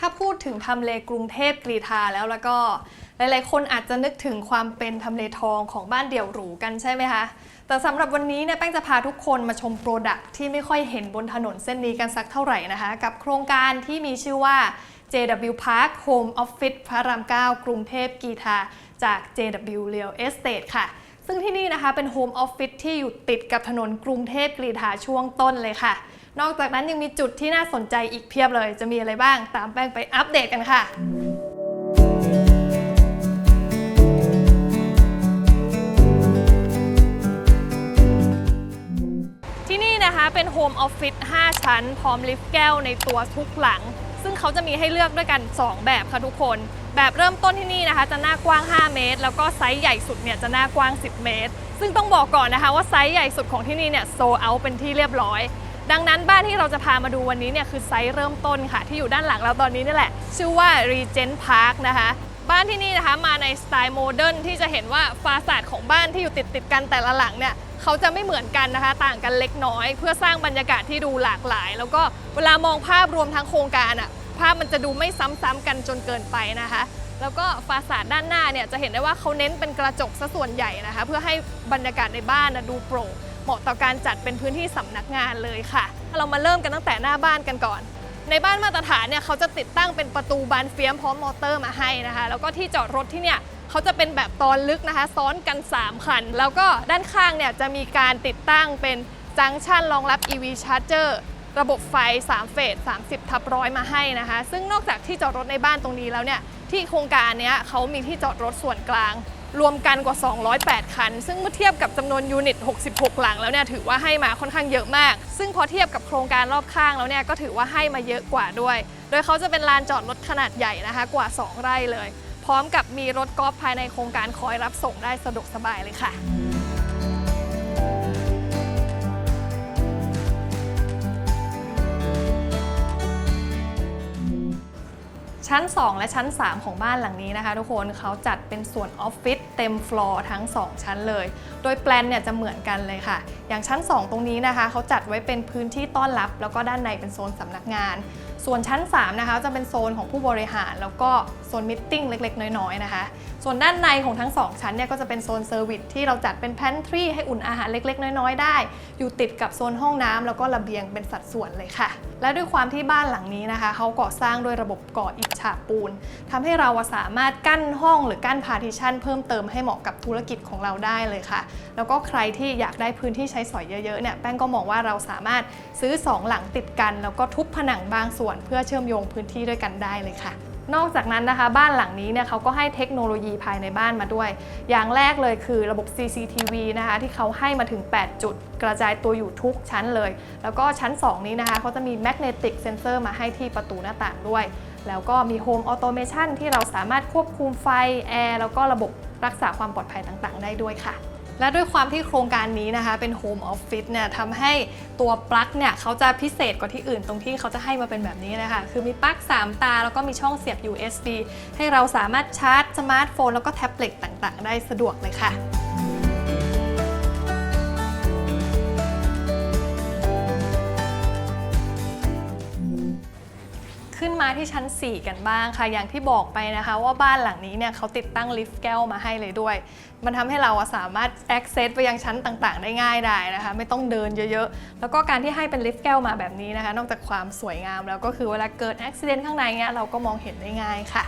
ถ้าพูดถึงทำเลกรุงเทพกรีฑาแล้วแล้วก็หลายๆ คนอาจจะนึกถึงความเป็นทำเลทองของบ้านเดี่ยวหรูกันใช่ไหมคะ แต่สำหรับวันนี้เนี่ยแป้งจะพาทุกคนมาชมโปรดักที่ไม่ค่อยเห็นบนถนนเส้นนี้กันสักเท่าไหร่นะคะ กับโครงการที่มีชื่อว่า JW Park Home Office พระราม 9 กรุงเทพกีทาจาก JW Real Estate ค่ะ ซึ่งที่นี่นะคะเป็น Home Office ที่อยู่ติดกับถนนกรุงเทพกรีฑาช่วงต้นเลยค่ะ นอกจากนั้นยังมีจุดที่น่าสนใจอีกเพียบเลย จะมีอะไรบ้างตามแป้งไปอัปเดตกันค่ะที่นี่นะคะเป็นโฮมออฟฟิศ5ชั้น พร้อมลิฟต์แก้วในตัวทุกหลัง ซึ่งเขาจะมีให้เลือกด้วยกัน 2 แบบค่ะทุกคน แบบเริ่มต้นที่นี่นะคะ จะหน้ากว้าง 5 เมตร แล้วก็ไซส์ใหญ่สุดเนี่ยจะหน้ากว้าง 10 เมตร ซึ่งต้องบอกก่อนนะคะว่าไซส์ใหญ่สุดของที่นี่เนี่ยโซเอาเป็นที่เรียบร้อย ดังนั้นบ้านที่เราจะพามาดูวันนี้เนี่ยคือไซส์เริ่มต้นค่ะ ที่อยู่ด้านหลังเราตอนนี้นี่แหละ ชื่อว่า Regent Park นะคะ บ้านที่นี่นะคะมาในสไตล์โมเดิร์นที่จะเห็นว่าฟาสาดของบ้านที่อยู่ติดติดกันแต่ละหลังเนี่ยเขาจะไม่เหมือนกันนะคะ ต่างกันเล็กน้อย เพื่อสร้างบรรยากาศที่ดูหลากหลาย แล้วก็เวลามองภาพรวมทั้งโครงการอะภาพมันจะดูไม่ซ้ำๆกันจนเกินไปนะคะ แล้วก็ฟาสาดด้านหน้าเนี่ยจะเห็นได้ว่าเขาเน้นเป็นกระจกซะส่วนใหญ่นะคะ เพื่อให้บรรยากาศในบ้านนะดูโปร่ง เหมาะต่อการจัดเป็นพื้นที่สำนักงานเลยค่ะ เรามาเริ่มกันตั้งแต่หน้าบ้านกันก่อน ในบ้านมาตรฐานเนี่ยเขาจะติดตั้งเป็นประตูบานเฟียมพร้อมมอเตอร์มาให้นะคะ แล้วก็ที่จอดรถที่เนี่ยเขาจะเป็นแบบตอนลึกนะคะ ซ้อนกัน 3 คัน แล้วก็ด้านข้างเนี่ยจะมีการติดตั้งเป็นจังชันรองรับ EV Charger ระบบไฟ 3 เฟส 30 ทับร้อยมาให้นะคะ ซึ่งนอกจากที่จอดรถในบ้านตรงนี้แล้วเนี่ย ที่โครงการเนี้ยเขามีที่จอดรถส่วนกลาง รวมกันกว่า 208 คัน ซึ่งเมื่อเทียบกับจำนวนยูนิต 66 หลังแล้วเนี่ยถือว่าให้มาค่อนข้างเยอะมาก ซึ่งพอเทียบกับโครงการรอบข้างแล้วเนี่ยก็ถือว่าให้มาเยอะกว่าด้วย โดยเขาจะเป็นลานจอดรถขนาดใหญ่นะคะกว่า 2 ไร่เลย พร้อมกับมีรถกอล์ฟภายในโครงการคอยรับส่งได้สะดวกสบายเลยค่ะ ชั้น 2 และชั้น 3 ของบ้านหลังนี้นะคะ ทุกคนเขาจัดเป็นส่วนออฟฟิศเต็มฟลอร์ทั้ง 2 ชั้นเลย โดยแปลนเนี่ยจะเหมือนกันเลยค่ะ อย่างชั้น 2 ตรงนี้นะคะเขาจัดไว้เป็นพื้นที่ต้อนรับ แล้วก็ด้านในเป็นโซนสำนักงาน ส่วนชั้น 3 นะคะจะเป็นโซนของผู้บริหารแล้วก็ โซนมิทติ้งเล็กๆ น้อยๆ นะคะ ส่วนด้านในของทั้ง 2 ชั้นเนี่ยก็จะเป็นโซนเซอร์วิสที่เราจัดเป็นแพนทรีให้อุ่นอาหารเล็ก ๆ น้อยๆ ได้ อยู่ติดกับโซนห้องน้ำแล้วก็ระเบียงเป็นสัดส่วนเลยค่ะ และด้วยความที่บ้านหลังนี้นะคะเขาก่อสร้างด้วยระบบก่ออิฐฉาบปูนทำให้เราสามารถกั้นห้องหรือกั้นพาร์ติชันเพิ่มเติมให้เหมาะกับธุรกิจของเราได้เลยค่ะ แล้วก็ใครที่อยากได้พื้นที่ใช้สอยเยอะๆเนี่ยแป้งก็มองว่าเราสามารถซื้อสองหลังติดกัน แล้วก็ทุบผนังบางส่วน เพื่อเชื่อมโยงพื้นที่ด้วยกันได้เลยค่ะ นอกจากนั้นนะคะ บ้านหลังนี้เนี่ยเขาก็ให้เทคโนโลยีภายในบ้านมาด้วย อย่างแรกเลยคือระบบ CCTV นะคะที่เขาให้มาถึง 8 จุด กระจายตัวอยู่ทุกชั้นเลย แล้วก็ชั้น 2 นี้นะคะเขาจะมี Magnetic Sensor มาให้ที่ประตูหน้าต่างด้วย แล้วก็มี Home Automation ที่เราสามารถควบคุมไฟแอร์แล้วก็ระบบรักษาความปลอดภัยต่างๆ ได้ด้วยค่ะ และด้วยความที่โครงการนี้นะคะเป็นโฮมออฟฟิศเนี่ยทำให้ตัวปลั๊กเนี่ยเขาจะพิเศษกว่าที่อื่นตรงที่เขาจะให้มาเป็นแบบนี้นะคะคือมีปลั๊ก 3 ตา แล้วก็มีช่องเสียบ USB ให้เราสามารถชาร์จสมาร์ทโฟนแล้วก็แท็บเล็ตต่างๆ ได้สะดวกเลยค่ะ ที่ชั้น 4 กันบ้างค่ะ อย่างที่บอกไปนะคะว่าบ้านหลังนี้เนี่ยเขาติดตั้งลิฟต์แก้วมาให้เลยด้วย มันทำให้เราสามารถ access ไปยังชั้นต่างๆ ได้ง่ายได้นะคะ ไม่ต้องเดินเยอะๆ แล้วก็การที่ให้เป็นลิฟต์แก้วมาแบบนี้นะคะ นอกจากความสวยงามแล้วก็คือเวลาเกิดอุบิเหตุข้างในเนี้ยเราก็มองเห็นได้ง่ายค่ะ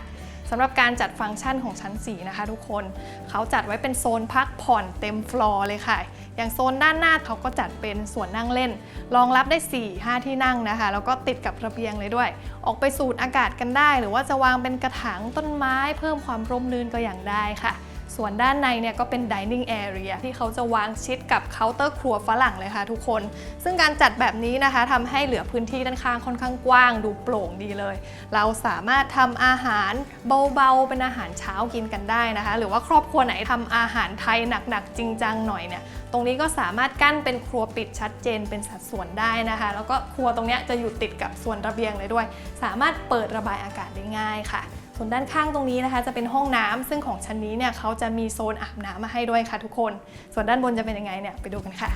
สำหรับการจัดฟังก์ชันของชั้น 4 นะคะ ทุกคนเขาจัดไว้เป็นโซนพักผ่อนเต็มฟลอร์เลยค่ะ อย่างโซนด้านหน้าเขาก็จัดเป็นส่วนนั่งเล่น รองรับได้ 4-5 ที่นั่งนะคะ แล้วก็ติดกับระเบียงเลยด้วย ออกไปสูดอากาศกันได้ หรือว่าจะวางเป็นกระถางต้นไม้ เพิ่มความร่มรื่นก็อย่างได้ค่ะ ส่วนด้านในเนี่ยก็เป็น dining area ที่เขาจะวางชิดกับเคาน์เตอร์ครัวฝรั่งเลยค่ะทุกคน ซึ่งการจัดแบบนี้นะคะทำให้เหลือพื้นที่ด้านข้างค่อนข้างกว้างดูโปร่งดีเลย เราสามารถทำอาหารเบาๆ เป็นอาหารเช้ากินกันได้นะคะ หรือว่าครอบครัวไหนทำอาหารไทยหนักๆ จริงจังหน่อยเนี่ยตรงนี้ก็สามารถกั้นเป็นครัวปิดชัดเจนเป็นสัดส่วนได้นะคะ แล้วก็ครัวตรงนี้จะอยู่ติดกับส่วนระเบียงเลยด้วย สามารถเปิดระบายอากาศได้ง่ายค่ะ ส่วนด้านข้างตรงนี้นะคะ จะเป็นห้องน้ำซึ่งของชั้นนี้เนี่ยเขาจะมีโซนอาบน้ำมาให้ด้วยค่ะทุกคน ส่วนด้านบนจะเป็นยังไงเนี่ยไปดูกันค่ะ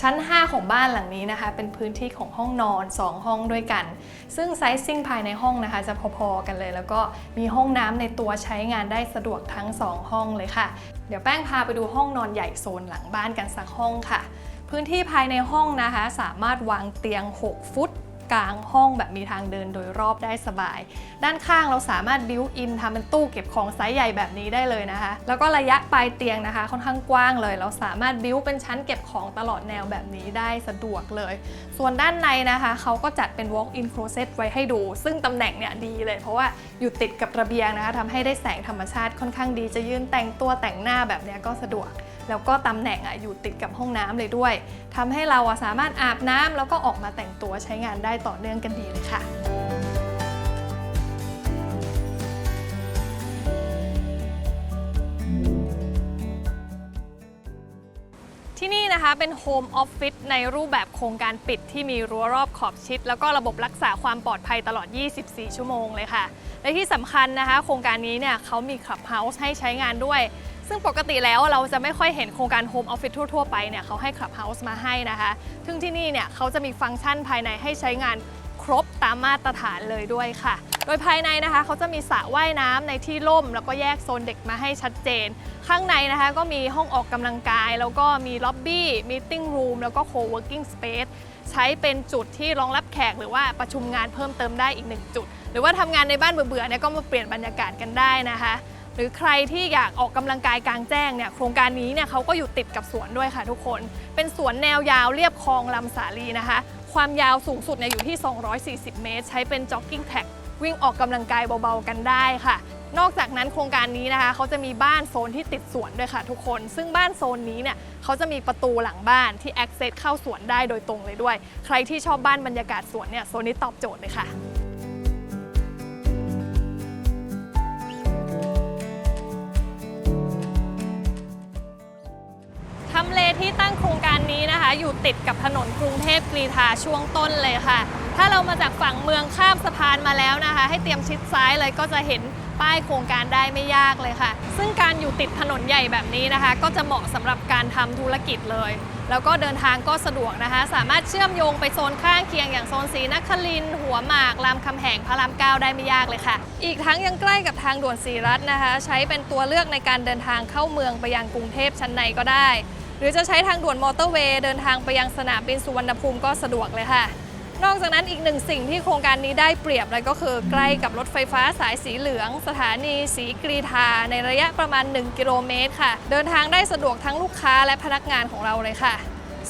ชั้น 5 ของบ้านหลังนี้นะคะ เป็นพื้นที่ของห้องนอน 2 ห้องด้วยกัน ซึ่งไซซิ่งภายในห้องนะคะ จะพอๆกันเลย แล้วก็มีห้องน้ำในตัวใช้งานได้สะดวกทั้ง 2 ห้องเลยค่ะ เดี๋ยวแป้งพาไปดูห้องนอนใหญ่โซนหลังบ้านกันสักห้องค่ะ พื้นที่ภายในห้องนะคะ สามารถวางเตียง 6 ฟุต กลางห้องแบบมีทางเดินโดยรอบได้สบาย ด้านข้างเราสามารถบิวอินทำเป็นตู้เก็บของไซส์ใหญ่แบบนี้ได้เลยนะคะ แล้วก็ระยะปลายเตียงนะคะ ค่อนข้างกว้างเลย เราสามารถบิวเป็นชั้นเก็บของตลอดแนวแบบนี้ได้สะดวกเลย ส่วนด้านในนะคะเขาก็จัดเป็น walk-in closet ไว้ให้ดู ซึ่งตำแหน่งเนี่ยดีเลย เพราะว่าอยู่ติดกับระเบียงนะคะทำให้ได้แสงธรรมชาติค่อนข้างดีจะยืนแต่งตัวแต่งหน้าแบบนี้ก็สะดวก แล้วก็ตำแหน่งอะอยู่ติดกับห้องน้ำเลยด้วยทำให้เราสามารถอาบน้ำแล้วก็ออกมาแต่งตัวใช้งานได้ต่อเนื่องกันดีเลยค่ะ ที่นี่นะคะเป็นโฮมออฟฟิศในรูปแบบโครงการปิดที่มีรั้วรอบขอบชิด แล้วก็ระบบรักษาความปลอดภัยตลอด 24 ชั่วโมงเลยค่ะ และที่สำคัญนะคะ โครงการนี้เนี่ยเขามีคลับเฮาส์ให้ใช้งานด้วย ซึ่งปกติแล้วเราจะไม่ค่อยเห็นโครงการโฮมออฟฟิศทั่ว ๆ ไปเนี่ยเขาให้คลับเฮาส์มาให้นะคะซึ่งที่นี่เนี่ยเขาจะมีฟังก์ชันภายในให้ใช้งานครบตามมาตรฐานเลยด้วยค่ะ โดยภายในนะคะเขาจะมีสระว่ายน้ำในที่ร่ม แล้วก็แยกโซนเด็กมาให้ชัดเจน ข้างในนะคะก็มีห้องออกกำลังกาย แล้วก็มีล็อบบี้มีติ้งรูมแล้วก็โคเวิร์กิ้งสเปซใช้เป็นจุดที่รองรับแขกหรือว่าประชุมงานเพิ่มเติมได้อีกหนึ่งจุด หรือว่าทำงานในบ้านเบื่อๆเนี่ยก็มาเปลี่ยนบรรยากาศกันได้นะคะหรือใครที่อยากออกกำลังกายกลางแจ้งเนี่ยโครงการนี้เนี่ยเขาก็อยู่ติดกับสวนด้วยค่ะทุกคน เป็นสวนแนวยาวเรียบคลองลำสาลีนะคะ ความยาวสูงสุดเนี่ยอยู่ที่ 240 เมตร ใช้เป็นจ็อกกิ้งแท็ก วิ่งออกกำลังกายเบาๆกันได้ค่ะ นอกจากนั้นโครงการนี้นะคะเขาจะมีบ้านโซนที่ติดสวนด้วยค่ะทุกคน ซึ่งบ้านโซนนี้เนี่ยเขาจะมีประตูหลังบ้านที่ access เข้าสวนได้โดยตรงเลยด้วย ใครที่ชอบบ้านบรรยากาศสวนเนี่ยโซนนี้ตอบโจทย์เลยค่ะทำเลที่ตั้งโครงการนี้นะคะ อยู่ติดกับถนนกรุงเทพกรีฑาช่วงต้นเลยค่ะ ถ้าเรามาจากฝั่งเมืองข้ามสะพานมาแล้วนะคะ ให้เตรียมชิดซ้ายเลยก็จะเห็นป้ายโครงการได้ไม่ยากเลยค่ะ ซึ่งการอยู่ติดถนนใหญ่แบบนี้นะคะ ก็จะเหมาะสำหรับการทำธุรกิจเลย แล้วก็เดินทางก็สะดวกนะคะ สามารถเชื่อมโยงไปโซนข้างเคียงอย่างโซนศรีนครินหัวหมาก รามคำแหงพระรามเก้าได้ไม่ยากเลยค่ะ อีกทั้งยังใกล้กับทางด่วนศรีรัตน์นะคะ ใช้เป็นตัวเลือกในการเดินทางเข้าเมืองไปยังกรุงเทพชั้นในก็ได้ หรือจะใช้ทางด่วนมอเตอร์เวย์เดินทางไปยังสนามบินสุวรรณภูมิก็สะดวกเลยค่ะ นอกจากนั้นอีกหนึ่งสิ่งที่โครงการนี้ได้เปรียบเลยก็คือใกล้กับรถไฟฟ้าสายสีเหลือง สถานีสีกรีธาในระยะประมาณ 1 กิโลเมตรค่ะ เดินทางได้สะดวกทั้งลูกค้าและพนักงานของเราเลยค่ะ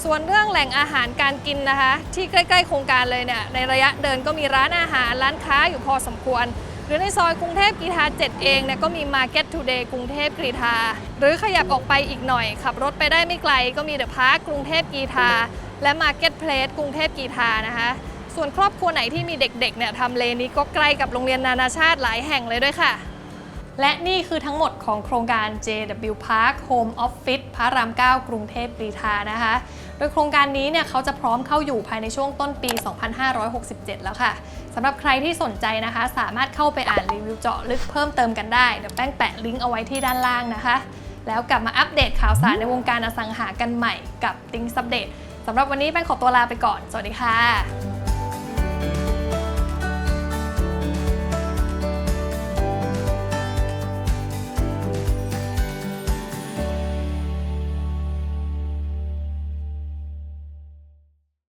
ส่วนเรื่องแหล่งอาหารการกินนะคะ ที่ใกล้ๆโครงการเลยเนี่ยในระยะเดินก็มีร้านอาหารร้านค้าอยู่พอสมควรหรือในซอยกรุงเทพกรีฑา7 เองเนี่ยก็มี Market Today กรุงเทพกรีฑาหรือขยับออกไปอีกหน่อย ขับรถไปได้ไม่ไกลก็มีเดอะพาร์คกรุงเทพกรีฑา และ Market Place กรุงเทพกรีฑานะคะ ส่วนครอบครัวไหนที่มีเด็กๆเนี่ยทำเลนี้ก็ใกล้กับโรงเรียนนานาชาติหลายแห่งเลยด้วยค่ะ และนี่คือทั้งหมดของโครงการ JW Park Home Office พระราม 9 กรุงเทพกรีฑานะคะ โดยโครงการนี้เนี่ยเขาจะพร้อมเข้าอยู่ภายในช่วงต้นปี 2567 แล้วค่ะสำหรับใครที่สนใจนะคะ สามารถเข้าไปอ่านรีวิวเจาะลึกเพิ่มเติมกันได้เดี๋ยวแป้งแปะลิงก์เอาไว้ที่ด้านล่างนะคะ แล้วกลับมาอัปเดตข่าวสารในวงการอสังหากันใหม่กับ t ิ n k ซั p เดต สำหรับวันนี้แป้งขอตัวลาไปก่อน สวัสดีค่ะ